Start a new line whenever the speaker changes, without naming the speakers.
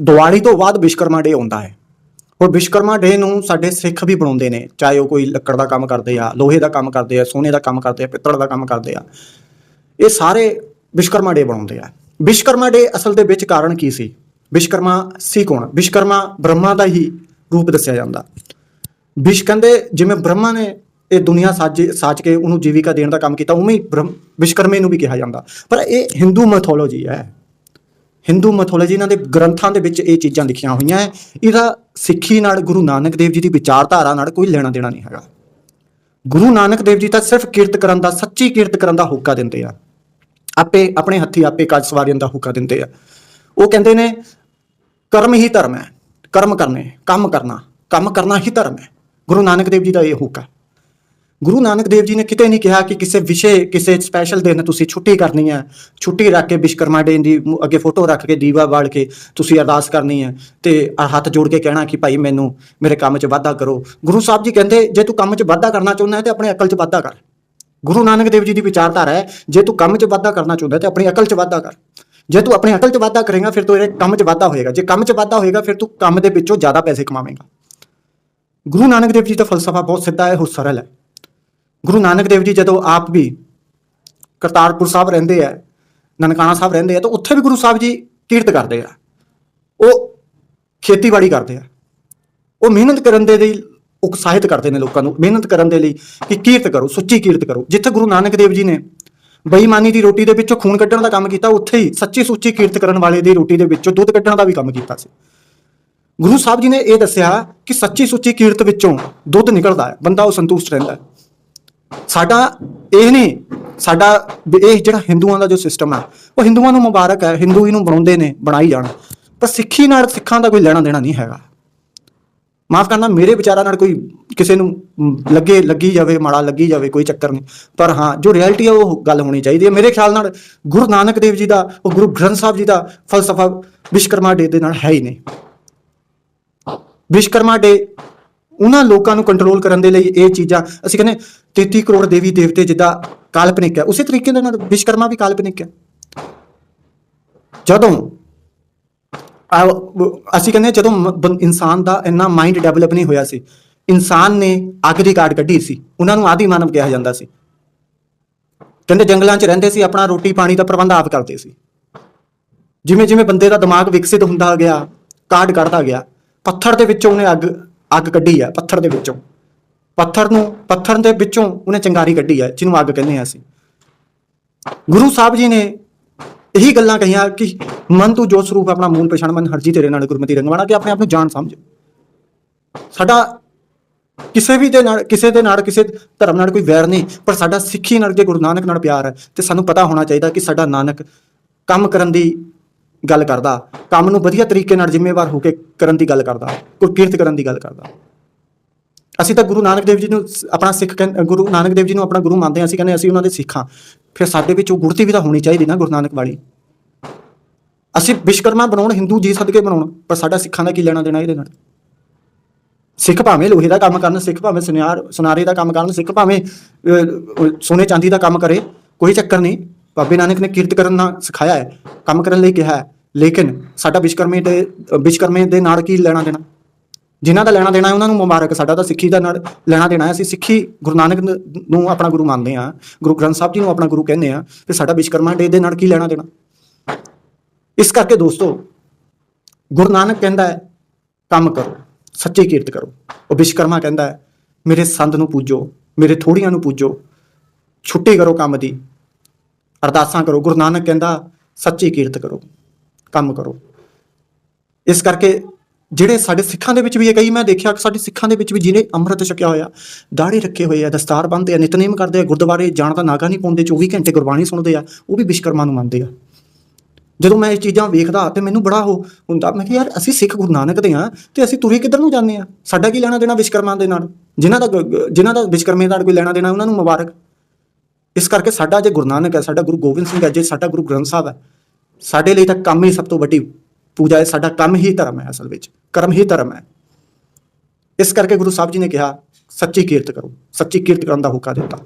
ਦੀਵਾਲੀ ਤੋਂ ਬਾਅਦ ਵਿਸ਼ਕਰਮਾ ਡੇ ਆਉਂਦਾ ਹੈ। ਔਰ ਵਿਸ਼ਕਰਮਾ ਡੇ ਨੂੰ ਸਾਡੇ ਸਿੱਖ ਵੀ ਬਣਾਉਂਦੇ ਨੇ, ਚਾਹੇ ਉਹ ਕੋਈ ਲੱਕੜ ਦਾ ਕੰਮ ਕਰਦੇ ਆ, ਲੋਹੇ ਦਾ ਕੰਮ ਕਰਦੇ ਆ, ਸੋਨੇ ਦਾ ਕੰਮ ਕਰਦੇ ਆ, ਪਿੱਤਲ ਦਾ ਕੰਮ ਕਰਦੇ ਆ। ਇਹ ਸਾਰੇ ਵਿਸ਼ਕਰਮਾ ਡੇ ਬਣਾਉਂਦੇ ਆ। ਵਿਸ਼ਕਰਮਾ ਡੇ ਅਸਲ ਦੇ ਵਿੱਚ ਕਾਰਨ ਕੀ ਸੀ? ਵਿਸ਼ਕਰਮਾ ਸੀ ਕੌਣ? ਵਿਸ਼ਕਰਮਾ ਬ੍ਰਹਮਾ ਦਾ ਹੀ ਰੂਪ ਦੱਸਿਆ ਜਾਂਦਾ। ਵਿਸ਼ ਕਹਿੰਦੇ, ਜਿਵੇਂ ਬ੍ਰਹਮਾ ਨੇ ਇਹ ਦੁਨੀਆ ਸਾਜੇ, ਸਾਜ ਕੇ ਉਹਨੂੰ ਜੀਵਿਕਾ ਦੇਣ ਦਾ ਕੰਮ ਕੀਤਾ, ਉਵੇਂ ਹੀ ਬ੍ਰਹਮ ਵਿਸ਼ਕਰਮੇ ਨੂੰ ਵੀ ਕਿਹਾ ਜਾਂਦਾ। ਪਰ ਇਹ ਹਿੰਦੂ ਮੈਥੋਲੋਜੀ ਹੈ। ਹਿੰਦੂ ਮੈਥੋਲੋਜੀ ਇਹਨਾਂ ਦੇ ਗ੍ਰੰਥਾਂ ਦੇ ਵਿੱਚ ਇਹ ਚੀਜ਼ਾਂ ਲਿਖੀਆਂ ਹੋਈਆਂ ਹੈ, ਇਹਦਾ ਸਿੱਖੀ ਨਾਲ ਗੁਰੂ ਨਾਨਕ ਦੇਵ ਜੀ ਦੀ ਵਿਚਾਰਧਾਰਾ ਨਾਲ ਕੋਈ ਲੈਣਾ ਦੇਣਾ ਨਹੀਂ ਹੈਗਾ। ਗੁਰੂ ਨਾਨਕ ਦੇਵ ਜੀ ਤਾਂ ਸਿਰਫ ਕੀਰਤ ਕਰਨ ਦਾ, ਸੱਚੀ ਕੀਰਤ ਕਰਨ ਦਾ ਹੁਕਾ ਦਿੰਦੇ ਆ। ਆਪੇ, ਆਪਣੇ ਹੱਥੀ ਆਪੇ ਕਾਜ ਸਵਾਰਨ ਦਾ ਹੁਕਾ ਦਿੰਦੇ ਆ। ਉਹ ਕਹਿੰਦੇ ਨੇ, ਕਰਮ ਹੀ ਧਰਮ ਹੈ, ਕਰਮ ਕਰਨੇ, ਕੰਮ ਕਰਨਾ ਕੰਮ ਕਰਨਾ ਹੀ ਧਰਮ ਹੈ। ਗੁਰੂ ਨਾਨਕ ਦੇਵ ਜੀ ਦਾ ਇਹ ਹੁਕਾ ਗੁਰੂ ਨਾਨਕ ਦੇਵ ਜੀ ਨੇ ਕਿਤੇ ਨਹੀਂ ਕਿਹਾ ਕਿ ਕਿਸੇ ਵਿਸ਼ੇ, ਕਿਸੇ ਸਪੈਸ਼ਲ ਦਿਨ ਤੁਸੀਂ ਛੁੱਟੀ ਕਰਨੀ ਹੈ। ਛੁੱਟੀ ਰੱਖ ਕੇ ਵਿਸ਼ਕਰਮਾ ਡੇ ਦੀ ਅੱਗੇ ਫੋਟੋ ਰੱਖ ਕੇ ਦੀਵਾ ਬਾਲ ਕੇ ਤੁਸੀਂ ਅਰਦਾਸ ਕਰਨੀ ਹੈ ਤੇ ਹੱਥ ਜੋੜ ਕੇ ਕਹਿਣਾ ਕਿ ਭਾਈ ਮੈਨੂੰ ਮੇਰੇ ਕੰਮ 'ਚ ਵਾਧਾ ਕਰੋ। ਗੁਰੂ ਸਾਹਿਬ ਜੀ ਕਹਿੰਦੇ, ਜੇ ਤੂੰ ਕੰਮ 'ਚ ਵਾਧਾ ਕਰਨਾ ਚਾਹੁੰਦਾ ਹੈ ਤੇ ਆਪਣੀ ਅਕਲ 'ਚ ਵਾਧਾ ਕਰ। ਗੁਰੂ ਨਾਨਕ ਦੇਵ ਜੀ ਦੀ ਵਿਚਾਰਧਾਰਾ ਹੈ, ਜੇ ਤੂੰ ਕੰਮ 'ਚ ਵਾਧਾ ਕਰਨਾ ਚਾਹੁੰਦਾ ਹੈ ਤੇ ਆਪਣੀ ਅਕਲ 'ਚ ਵਾਧਾ ਕਰ। ਜੇ ਤੂੰ ਆਪਣੀ ਅਕਲ 'ਚ ਵਾਧਾ ਕਰੇਗਾ, ਫਿਰ ਤੇਰੇ ਕੰਮ 'ਚ ਵਾਧਾ ਹੋਏਗਾ। ਜੇ ਕੰਮ 'ਚ ਵਾਧਾ ਹੋਏਗਾ, ਫਿਰ ਤੂੰ ਕੰਮ ਦੇ ਵਿੱਚੋਂ ਜ਼ਿਆਦਾ ਪੈਸੇ ਕਮਾਵੇਂਗਾ। ਗੁਰੂ ਨਾਨਕ ਦੇਵ ਜੀ ਦਾ ਫਲਸਫਾ ਬਹੁਤ ਸਿੱਧਾ ਹੈ ਉਹ ਸਰਲ ਹੈ। ਗੁਰੂ ਨਾਨਕ ਦੇਵ ਜੀ ਜਦੋਂ ਆਪ ਵੀ ਕਰਤਾਰਪੁਰ ਸਾਹਿਬ ਰਹਿੰਦੇ ਆ, ਨਨਕਾਣਾ ਸਾਹਿਬ ਰਹਿੰਦੇ ਆ, ਤਾਂ ਉੱਥੇ ਵੀ ਗੁਰੂ ਸਾਹਿਬ ਜੀ ਕੀਰਤ ਕਰਦੇ ਆ। ਉਹ ਖੇਤੀਬਾੜੀ ਕਰਦੇ ਆ। ਉਹ ਮਿਹਨਤ ਕਰਨ ਦੇ ਲਈ ਉਕਸਾਹਿਤ ਕਰਦੇ ਨੇ ਲੋਕਾਂ ਨੂੰ, ਮਿਹਨਤ ਕਰਨ ਦੇ ਲਈ ਕਿ ਕੀਰਤ ਕਰੋ, ਸੁੱਚੀ ਕੀਰਤ ਕਰੋ। ਜਿੱਥੇ ਗੁਰੂ ਨਾਨਕ ਦੇਵ ਜੀ ਨੇ ਬੇਈਮਾਨੀ ਦੀ ਰੋਟੀ ਦੇ ਵਿੱਚੋਂ ਖੂਨ ਕੱਢਣ ਦਾ ਕੰਮ ਕੀਤਾ, ਉੱਥੇ ਹੀ ਸੱਚੀ ਸੁੱਚੀ ਕੀਰਤ ਕਰਨ ਵਾਲੇ ਦੀ ਰੋਟੀ ਦੇ ਵਿੱਚੋਂ ਦੁੱਧ ਕੱਢਣ ਦਾ ਵੀ ਕੰਮ ਕੀਤਾ ਸੀ। ਗੁਰੂ ਸਾਹਿਬ ਜੀ ਨੇ ਇਹ ਦੱਸਿਆ ਕਿ ਸੱਚੀ ਸੁੱਚੀ ਕੀਰਤ ਵਿੱਚੋਂ ਦੁੱਧ ਨਿਕਲਦਾ ਹੈ, ਬੰਦਾ ਉਹ ਸੰਤੁਸ਼ਟ ਰਹਿੰਦਾ ਹੈ। ਸਾਡਾ ਇਹ ਨਹੀਂ, ਸਾਡਾ ਇਹ ਜਿਹੜਾ ਹਿੰਦੂਆਂ ਦਾ ਜੋ ਸਿਸਟਮ ਆ, ਉਹ ਹਿੰਦੂਆਂ ਨੂੰ ਮੁਬਾਰਕ ਹੈ, ਹਿੰਦੂ ਇਹਨੂੰ ਬਣਾਉਂਦੇ ਨੇ, ਬਣਾਈ ਜਾਣ। ਪਰ ਸਿੱਖੀ ਨਾਲ ਸਿੱਖਾਂ ਦਾ ਕੋਈ ਲੈਣਾ ਦੇਣਾ ਨਹੀਂ ਹੈਗਾ। ਮਾਫ ਕਰਨਾ, ਮੇਰੇ ਵਿਚਾਰਾਂ ਨਾਲ ਕੋਈ ਕਿਸੇ ਨੂੰ ਲੱਗੇ, ਲੱਗੀ ਜਾਵੇ, ਮਾੜਾ ਲੱਗੀ ਜਾਵੇ, ਕੋਈ ਚੱਕਰ ਨਹੀਂ। ਪਰ ਹਾਂ, ਜੋ ਰਿਐਲਿਟੀ ਹੈ ਉਹ ਗੱਲ ਹੋਣੀ ਚਾਹੀਦੀ ਹੈ। ਮੇਰੇ ਖਿਆਲ ਨਾਲ ਗੁਰੂ ਨਾਨਕ ਦੇਵ ਜੀ ਦਾ, ਉਹ ਗੁਰੂ ਗ੍ਰੰਥ ਸਾਹਿਬ ਜੀ ਦਾ ਫਲਸਫਾ ਵਿਸ਼ਕਰਮਾ ਡੇ ਦੇ ਨਾਲ ਹੈ ਹੀ ਨਹੀਂ। ਵਿਸ਼ਕਰਮਾ ਡੇ, ਉਹਨਾਂ ਲੋਕਾਂ ਨੂੰ ਕੰਟਰੋਲ ਕਰਨ ਦੇ ਲਈ ਇਹ ਚੀਜ਼ਾਂ, ਅਸੀਂ ਕਹਿੰਦੇ 33 ਕਰੋੜ ਦੇਵੀ ਦੇਵਤੇ ਜਿੱਦਾਂ ਕਾਲਪਨਿਕ ਹੈ, ਉਸੇ ਤਰੀਕੇ ਦੇ ਨਾਲ ਵਿਸ਼ਕਰਮਾ ਵੀ ਕਾਲਪਨਿਕ ਹੈ। ਜਦੋਂ ਅਸੀਂ ਕਹਿੰਦੇ ਜਦੋਂ ਇਨਸਾਨ ਦਾ ਇੰਨਾ ਮਾਈਂਡ ਡਿਵੈਲਪ ਨਹੀਂ ਹੋਇਆ ਸੀ, ਇਨਸਾਨ ਨੇ ਅੱਗ ਦੀ ਕਾਢ ਕੱਢੀ ਸੀ, ਉਹਨਾਂ ਨੂੰ ਆਦੀ ਮਾਨਵ ਕਿਹਾ ਜਾਂਦਾ ਸੀ। ਕਹਿੰਦੇ ਜੰਗਲਾਂ 'ਚ ਰਹਿੰਦੇ ਸੀ, ਆਪਣਾ ਰੋਟੀ ਪਾਣੀ ਦਾ ਪ੍ਰਬੰਧ ਆਪ ਕਰਦੇ ਸੀ। ਜਿਵੇਂ ਜਿਵੇਂ ਬੰਦੇ ਦਾ ਦਿਮਾਗ ਵਿਕਸਿਤ ਹੁੰਦਾ ਗਿਆ, ਕਾਢ ਕੱਢਦਾ ਗਿਆ, ਪੱਥਰ ਦੇ ਵਿੱਚੋਂ ਉਹਨੇ ਅੱਗ ਅੱਗ ਕੱਢੀ ਆ, ਪੱਥਰ ਦੇ ਵਿੱਚੋਂ। ਪੱਥਰ ਨੂੰ, ਪੱਥਰ ਦੇ ਵਿੱਚੋਂ ਉਹਨੇ ਚੰਗਾਰੀ ਕੱਢੀ ਹੈ ਜਿਹਨੂੰ ਅੱਗ ਕਹਿੰਦੇ ਆ ਅਸੀਂ। ਗੁਰੂ ਸਾਹਿਬ ਜੀ ਨੇ ਇਹੀ ਗੱਲਾਂ ਕਹੀਆਂ ਕਿ ਮਨ ਤੂੰ ਜੋਤ ਸਰੂਪ, ਆਪਣਾ ਮੂਲ ਪਛਾਣ ਮਨ, ਹਰਜੀ ਤੇਰੇ ਨਾਲ ਗੁਰਮਤੀ ਰੰਗਵਾਣਾ ਕਿ ਆਪਣੇ ਆਪ ਨੂੰ ਜਾਣ ਸਮਝ। ਸਾਡਾ ਕਿਸੇ ਵੀ ਦੇ ਨਾਲ, ਕਿਸੇ ਦੇ ਨਾਲ, ਕਿਸੇ ਧਰਮ ਨਾਲ ਕੋਈ ਵੈਰ ਨਹੀਂ, ਪਰ ਸਾਡਾ ਸਿੱਖੀ ਨਾਲ ਜੇ ਗੁਰੂ ਨਾਨਕ ਨਾਲ ਪਿਆਰ ਹੈ ਤੇ ਸਾਨੂੰ ਪਤਾ ਹੋਣਾ ਚਾਹੀਦਾ ਕਿ ਸਾਡਾ ਨਾਨਕ ਕੰਮ ਕਰਨ ਦੀ ਗੱਲ ਕਰਦਾ, ਕੰਮ ਨੂੰ ਵਧੀਆ ਤਰੀਕੇ ਨਾਲ ਜ਼ਿੰਮੇਵਾਰ ਹੋ ਕੇ ਕਰਨ ਦੀ ਗੱਲ ਕਰਦਾ, ਕੋਈ ਕੀਰਤ ਕਰਨ ਦੀ ਗੱਲ ਕਰਦਾ। ਅਸੀਂ ਤਾਂ ਗੁਰੂ ਨਾਨਕ ਦੇਵ ਜੀ ਨੂੰ ਆਪਣਾ ਸਿੱਖ ਕਹਿੰ- ਗੁਰੂ ਨਾਨਕ ਦੇਵ ਜੀ ਨੂੰ ਆਪਣਾ ਗੁਰੂ ਮੰਨਦੇ ਹਾਂ, ਅਸੀਂ ਕਹਿੰਦੇ ਅਸੀਂ ਉਹਨਾਂ ਦੇ ਸਿੱਖਾਂ ਫਿਰ ਸਾਡੇ ਵਿੱਚ ਉਹ ਗੁਰਤੀ ਵੀ ਤਾਂ ਹੋਣੀ ਚਾਹੀਦੀ ਨਾ ਗੁਰੂ ਨਾਨਕ ਵਾਲੀ। ਅਸੀਂ ਵਿਸ਼ਕਰਮਾ ਬਣਾਉਣ, ਹਿੰਦੂ ਜੀ ਸਦਕੇ ਬਣਾਉਣ, ਪਰ ਸਾਡਾ ਸਿੱਖਾਂ ਦਾ ਕੀ ਲੈਣਾ ਦੇਣਾ ਇਹਦੇ ਨਾਲ? ਸਿੱਖ ਭਾਵੇਂ ਲੋਹੇ ਦਾ ਕੰਮ ਕਰਨ, ਸਿੱਖ ਭਾਵੇਂ ਸੁਨਿਆਰ, ਸੁਨਾਰੇ ਦਾ ਕੰਮ ਕਰਨ, ਸਿੱਖ ਭਾਵੇਂ ਸੋਨੇ ਚਾਂਦੀ ਦਾ ਕੰਮ ਕਰੇ, ਕੋਈ ਚੱਕਰ ਨਹੀਂ। ਬਾਬੇ ਨਾਨਕ ਨੇ ਕੀਰਤ ਕਰਨ ਦਾ ਸਿਖਾਇਆ ਹੈ, ਕੰਮ ਕਰਨ ਲਈ ਕਿਹਾ ਹੈ। ਲੇਕਿਨ ਸਾਡਾ ਵਿਸ਼ਕਰਮੇ ਦੇ ਵਿਸ਼ਕਰਮੇ ਦੇ ਨਾਲ ਕੀ ਲੈਣਾ ਦੇਣਾ? ਜਿਨ੍ਹਾਂ ਦਾ ਲੈਣਾ ਦੇਣਾ ਹੈ, ਉਹਨਾਂ ਨੂੰ ਮੁਬਾਰਕ। ਸਾਡਾ ਤਾਂ ਸਿੱਖੀ ਦਾ ਨਾਲ ਲੈਣਾ ਦੇਣਾ ਹੈ। ਅਸੀਂ ਸਿੱਖੀ ਗੁਰੂ ਨਾਨਕ ਨੂੰ ਆਪਣਾ ਗੁਰੂ ਮੰਨਦੇ ਹਾਂ, ਗੁਰੂ ਗ੍ਰੰਥ ਸਾਹਿਬ ਜੀ ਨੂੰ ਆਪਣਾ ਗੁਰੂ ਕਹਿੰਦੇ ਆ ਤੇ ਸਾਡਾ ਵਿਸ਼ਕਰਮਾ ਡੇ ਦੇ ਨਾਲ ਕੀ ਲੈਣਾ ਦੇਣਾ? ਇਸ ਕਰਕੇ ਦੋਸਤੋ, ਗੁਰੂ ਨਾਨਕ ਕਹਿੰਦਾ ਹੈ, ਕੰਮ ਕਰੋ, ਸੱਚੀ ਕੀਰਤ ਕਰੋ। ਉਹ ਵਿਸ਼ਕਰਮਾ ਕਹਿੰਦਾ ਹੈ, ਮੇਰੇ ਸੰਤ ਨੂੰ ਪੂਜੋ, ਮੇਰੇ ਥੋੜੀਆਂ ਨੂੰ ਪੂਜੋ, ਛੁੱਟੀ ਕਰੋ ਕੰਮ ਦੀ, ਅਰਦਾਸਾਂ ਕਰੋ। ਗੁਰੂ ਨਾਨਕ ਕਹਿੰਦਾ, ਸੱਚੀ ਕੀਰਤ ਕਰੋ, ਕੰਮ ਕਰੋ। ਇਸ ਕਰਕੇ ਜਿਹੜੇ ਸਾਡੇ ਸਿੱਖਾਂ ਦੇ ਵਿੱਚ ਵੀ ਇਹ ਕਈ ਮੈਂ ਦੇਖਿਆ ਕਿ ਸਾਡੇ ਸਿੱਖਾਂ ਦੇ ਵਿੱਚ ਵੀ ਜਿਹਨੇ ਅੰਮ੍ਰਿਤ ਛਕਿਆ ਹੋਇਆ ਦਾੜੀ ਰੱਖੇ ਹੋਏ ਆ, ਦਸਤਾਰ ਬੰਨ੍ਹਦੇ ਆ, ਨਿਤਨੇਮ ਕਰਦੇ ਆ, ਗੁਰਦੁਆਰੇ ਜਾਣ ਦਾ ਨਾਗਾ ਨਹੀਂ ਪਾਉਂਦੇ 24 ਘੰਟੇ ਗੁਰਬਾਣੀ ਸੁਣਦੇ ਆ, ਉਹ ਵੀ ਵਿਸ਼ਕਰਮਾ ਨੂੰ ਮੰਨਦੇ ਆ। ਜਦੋਂ ਮੈਂ ਇਹ ਚੀਜ਼ਾਂ ਵੇਖਦਾ ਤੇ ਮੈਨੂੰ ਬੜਾ ਉਹ ਹੁੰਦਾ, ਮੈਂ ਕਿ ਯਾਰ ਅਸੀਂ ਸਿੱਖ ਗੁਰੂ ਨਾਨਕ ਦੇ ਆ ਤੇ ਅਸੀਂ ਤੁਰੇ ਕਿੱਧਰ ਨੂੰ ਜਾਂਦੇ ਆ? ਸਾਡਾ ਕੀ ਲੈਣਾ ਦੇਣਾ ਵਿਸ਼ਕਰਮਾ ਦੇ ਨਾਲ? ਜਿਨ੍ਹਾਂ ਦਾ ਗ- ਗ- ਜਿਨ੍ਹਾਂ ਦਾ ਵਿਸ਼ਕਰਮੇ ਨਾਲ ਕੋਈ ਲੈਣਾ ਦੇਣਾ ਉਹਨਾਂ ਨੂੰ ਮੁਬਾਰਕ। ਇਸ ਕਰਕੇ ਸਾਡਾ ਜੇ ਗੁਰੂ ਨਾਨਕ ਹੈ, ਸਾਡਾ ਗੁਰੂ ਗੋਬਿੰਦ ਸਿੰਘ ਹੈ, ਜੇ ਸਾਡਾ ਗੁਰੂ ਗ੍ਰੰਥ ਸਾਹਿਬ ਹੈ, ਸਾਡੇ ਲਈ ਤਾਂ ਕੰਮ ਹੀ ਸਭ ਤੋਂ ਵੱਡੀ ਪੂਜਾ ਹੈ, ਸਾਡਾ ਕੰਮ ਹੀ ਧਰਮ ਹੈ ਅਸਲ ਵਿੱਚ। ਕਰਮ ਹੀ ਧਰਮ ਹੈ। ਇਸ ਕਰਕੇ ਗੁਰੂ ਸਾਹਿਬ ਜੀ ਨੇ ਕਿਹਾ, ਸੱਚੀ ਕੀਰਤ ਕਰੋ, ਸੱਚੀ ਕੀਰਤ ਕਰਨ ਦਾ ਹੁਕਮ ਦਿੱਤਾ।